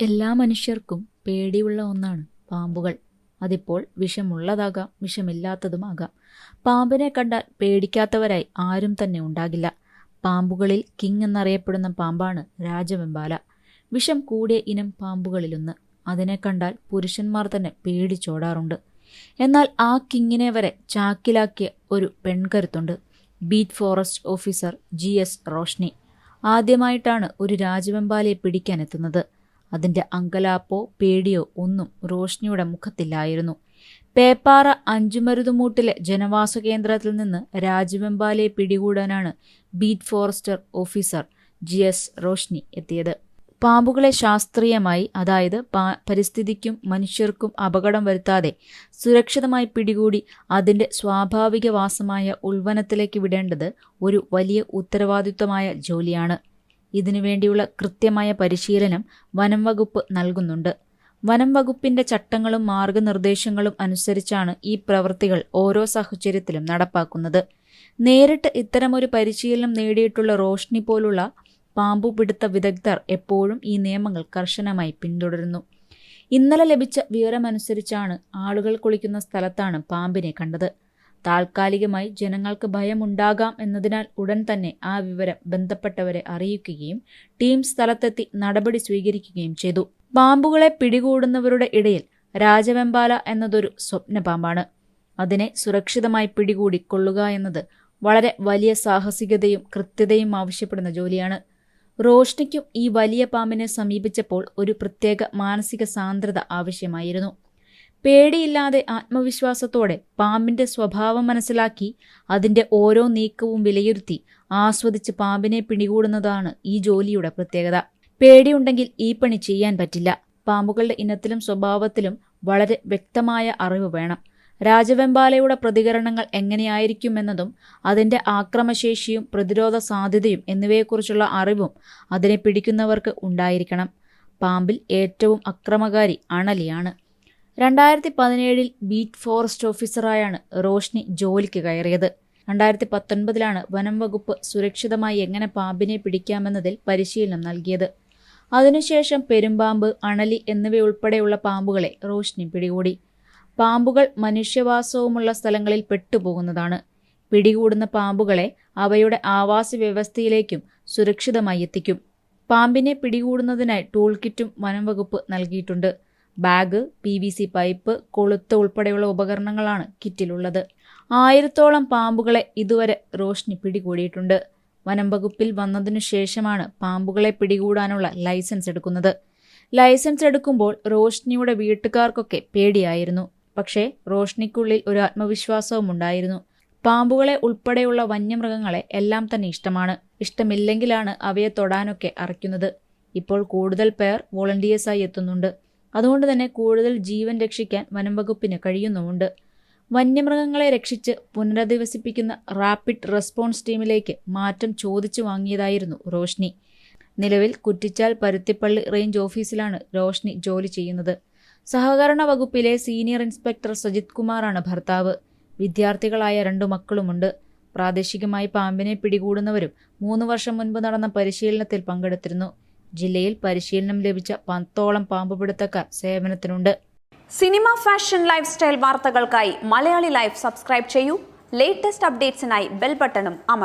എല്ലാ മനുഷ്യർക്കും പേടിയുള്ള ഒന്നാണ് പാമ്പുകൾ. അതിപ്പോൾ വിഷമുള്ളതാകാം വിഷമില്ലാത്തതുമാകാം. പാമ്പിനെ കണ്ടാൽ പേടിക്കാത്തവരായി ആരും തന്നെ ഉണ്ടാകില്ല. പാമ്പുകളിൽ കിങ് എന്നറിയപ്പെടുന്ന പാമ്പാണ് രാജവെമ്പാല. വിഷം കൂടിയ ഇനം പാമ്പുകളിലൊന്ന്. അതിനെ കണ്ടാൽ പുരുഷന്മാർ തന്നെ പേടിച്ചോടാറുണ്ട്. എന്നാൽ ആ കിങ്ങിനെ വരെ ചാക്കിലാക്കിയ ഒരു പെൺകരുത്തുണ്ട്. Beat forest officer G S Roshni. ആദ്യമായിട്ടാണ് ഒരു രാജവെമ്പാലയെ പിടിക്കാനെത്തുന്നത്. അതിന്റെ അങ്കലാപ്പോ പേടിയോ ഒന്നും റോഷ്നിയുടെ മുഖത്തില്ലായിരുന്നു. പേപ്പാറ അഞ്ചുമരുതുമൂട്ടിലെ ജനവാസ കേന്ദ്രത്തിൽ നിന്ന് രാജവെമ്പാലയെ പിടികൂടാനാണ് beat forester officer G S Roshni എത്തിയത്. പാമ്പുകളെ ശാസ്ത്രീയമായി അതായത് പരിസ്ഥിതിക്കും മനുഷ്യർക്കും അപകടം വരുത്താതെ സുരക്ഷിതമായി പിടികൂടി അതിന്റെ സ്വാഭാവിക വാസമായ ഉൾവനത്തിലേക്ക് വിടേണ്ടത് ഒരു വലിയ ഉത്തരവാദിത്വമായ ജോലിയാണ്. ഇതിനുവേണ്ടിയുള്ള കൃത്യമായ പരിശീലനം വനം വകുപ്പ് നൽകുന്നുണ്ട്. വനം വകുപ്പിന്റെ ചട്ടങ്ങളും മാർഗനിർദ്ദേശങ്ങളും അനുസരിച്ചാണ് ഈ പ്രവൃത്തികൾ ഓരോ സാഹചര്യത്തിലും നടപ്പാക്കുന്നത്. നേരിട്ട് ഇത്തരമൊരു പരിശീലനം നേടിയിട്ടുള്ള റോഷ്നി പോലുള്ള പാമ്പുപിടുത്ത വിദഗ്ധർ എപ്പോഴും ഈ നിയമങ്ങൾ കർശനമായി പിന്തുടരുന്നു. ഇന്നലെ ലഭിച്ച വിവരമനുസരിച്ചാണ് ആളുകൾ കുളിക്കുന്ന സ്ഥലത്താണ് പാമ്പിനെ കണ്ടത്. താൽക്കാലികമായി ജനങ്ങൾക്ക് ഭയമുണ്ടാകാം എന്നതിനാൽ ഉടൻ തന്നെ ആ വിവരം ബന്ധപ്പെട്ടവരെ അറിയിക്കുകയും ടീം സ്ഥലത്തെത്തി നടപടി സ്വീകരിക്കുകയും ചെയ്തു. പാമ്പുകളെ പിടികൂടുന്നവരുടെ ഇടയിൽ രാജവെമ്പാല എന്നതൊരു സ്വപ്ന പാമ്പാണ് അതിനെ സുരക്ഷിതമായി പിടികൂടി കൊള്ളുക എന്നത് വളരെ വലിയ സാഹസികതയും കൃത്യതയും ആവശ്യപ്പെടുന്ന ജോലിയാണ്. റോഷ്നിക്കും ഈ വലിയ പാമ്പിനെ സമീപിച്ചപ്പോൾ ഒരു പ്രത്യേക മാനസിക സാന്ദ്രത ആവശ്യമായിരുന്നു. പേടിയില്ലാതെ ആത്മവിശ്വാസത്തോടെ പാമ്പിന്റെ സ്വഭാവം മനസ്സിലാക്കി അതിന്റെ ഓരോ നീക്കവും വിലയിരുത്തി ആസ്വദിച്ച് പാമ്പിനെ പിടികൂടുന്നതാണ് ഈ ജോലിയുടെ പ്രത്യേകത. പേടിയുണ്ടെങ്കിൽ ഈ പണി ചെയ്യാൻ പറ്റില്ല. പാമ്പുകളുടെ ഇനത്തിലും സ്വഭാവത്തിലും വളരെ വ്യക്തമായ അറിവ് വേണം. രാജവെമ്പാലയുടെ പ്രതികരണങ്ങൾ എങ്ങനെയായിരിക്കുമെന്നതും അതിന്റെ ആക്രമശേഷിയും പ്രതിരോധ സാധ്യതയും എന്നിവയെക്കുറിച്ചുള്ള അറിവും അതിനെ പിടിക്കുന്നവർക്ക് ഉണ്ടായിരിക്കണം. പാമ്പിൽ ഏറ്റവും അക്രമകാരി അണലിയാണ്. രണ്ടായിരത്തി പതിനേഴിൽ ബീറ്റ് ഫോറസ്റ്റ് ഓഫീസറായാണ് റോഷ്നി ജോലിക്ക് കയറിയത്. രണ്ടായിരത്തി പത്തൊൻപതിലാണ് വനം വകുപ്പ് സുരക്ഷിതമായി എങ്ങനെ പാമ്പിനെ പിടിക്കാമെന്നതിൽ പരിശീലനം നൽകിയത്. അതിനുശേഷം പെരുമ്പാമ്പ് അണലി എന്നിവയുൾപ്പെടെയുള്ള പാമ്പുകളെ റോഷ്നി പിടികൂടി. പാമ്പുകൾ മനുഷ്യവാസവുമുള്ള സ്ഥലങ്ങളിൽ പെട്ടുപോകുന്നതാണ്. പിടികൂടുന്ന പാമ്പുകളെ അവയുടെ ആവാസ വ്യവസ്ഥയിലേക്കും സുരക്ഷിതമായി എത്തിക്കും. പാമ്പിനെ പിടികൂടുന്നതിനായി ടൂൾ കിറ്റും വനം വകുപ്പ് നൽകിയിട്ടുണ്ട്. Bag P V C pipe കൊളുത്ത് ഉൾപ്പെടെയുള്ള ഉപകരണങ്ങളാണ് കിറ്റിലുള്ളത്. ആയിരത്തോളം പാമ്പുകളെ ഇതുവരെ റോഷ്നി പിടികൂടിയിട്ടുണ്ട്. വനം വകുപ്പിൽ വന്നതിനു ശേഷമാണ് പാമ്പുകളെ പിടികൂടാനുള്ള ലൈസൻസ് എടുക്കുന്നത്. ലൈസൻസ് എടുക്കുമ്പോൾ റോഷ്നിയുടെ വീട്ടുകാർക്കൊക്കെ പേടിയായിരുന്നു. പക്ഷേ റോഷ്നിക്കുള്ളിൽ ഒരു ആത്മവിശ്വാസവും ഉണ്ടായിരുന്നു. പാമ്പുകളെ ഉൾപ്പെടെയുള്ള വന്യമൃഗങ്ങളെ എല്ലാം തന്നെ ഇഷ്ടമാണ്. ഇഷ്ടമില്ലെങ്കിലാണ് അവയെ തൊടാനൊക്കെ അറയ്ക്കുന്നത്. ഇപ്പോൾ കൂടുതൽ പേർ വോളണ്ടിയേഴ്സായി എത്തുന്നുണ്ട്. അതുകൊണ്ട് തന്നെ കൂടുതൽ ജീവൻ രക്ഷിക്കാൻ വനം വകുപ്പിന് കഴിയുന്നുമുണ്ട്. വന്യമൃഗങ്ങളെ രക്ഷിച്ച് പുനരധിവസിപ്പിക്കുന്ന റാപ്പിഡ് റെസ്പോൺസ് ടീമിലേക്ക് മാറ്റം ചോദിച്ചു വാങ്ങിയതായിരുന്നു റോഷ്നി. നിലവിൽ കുറ്റിച്ചാൽ പരുത്തിപ്പള്ളി റേഞ്ച് ഓഫീസിലാണ് റോഷ്നി ജോലി ചെയ്യുന്നത്. സഹകരണ വകുപ്പിലെ സീനിയർ ഇൻസ്പെക്ടർ സജിത് കുമാറാണ് ഭർത്താവ്. വിദ്യാർത്ഥികളായ രണ്ടു മക്കളുമുണ്ട്. പ്രാദേശികമായി പാമ്പിനെ പിടികൂടുന്നവരും മൂന്ന് വർഷം മുൻപ് നടന്ന പരിശീലനത്തിൽ പങ്കെടുത്തിരുന്നു. ജില്ലയിൽ പരിശീലനം ലഭിച്ച പത്തോളം പാമ്പുപിടുത്തക്കാർ സേവനത്തിനുണ്ട്. സിനിമ ഫാഷൻ ലൈഫ് സ്റ്റൈൽ വാർത്തകൾക്കായി മലയാളി ലൈഫ് സബ്സ്ക്രൈബ് ചെയ്യൂ. ലേറ്റസ്റ്റ് അപ്ഡേറ്റ്സിനായി ബെൽ ബട്ടണും അമർ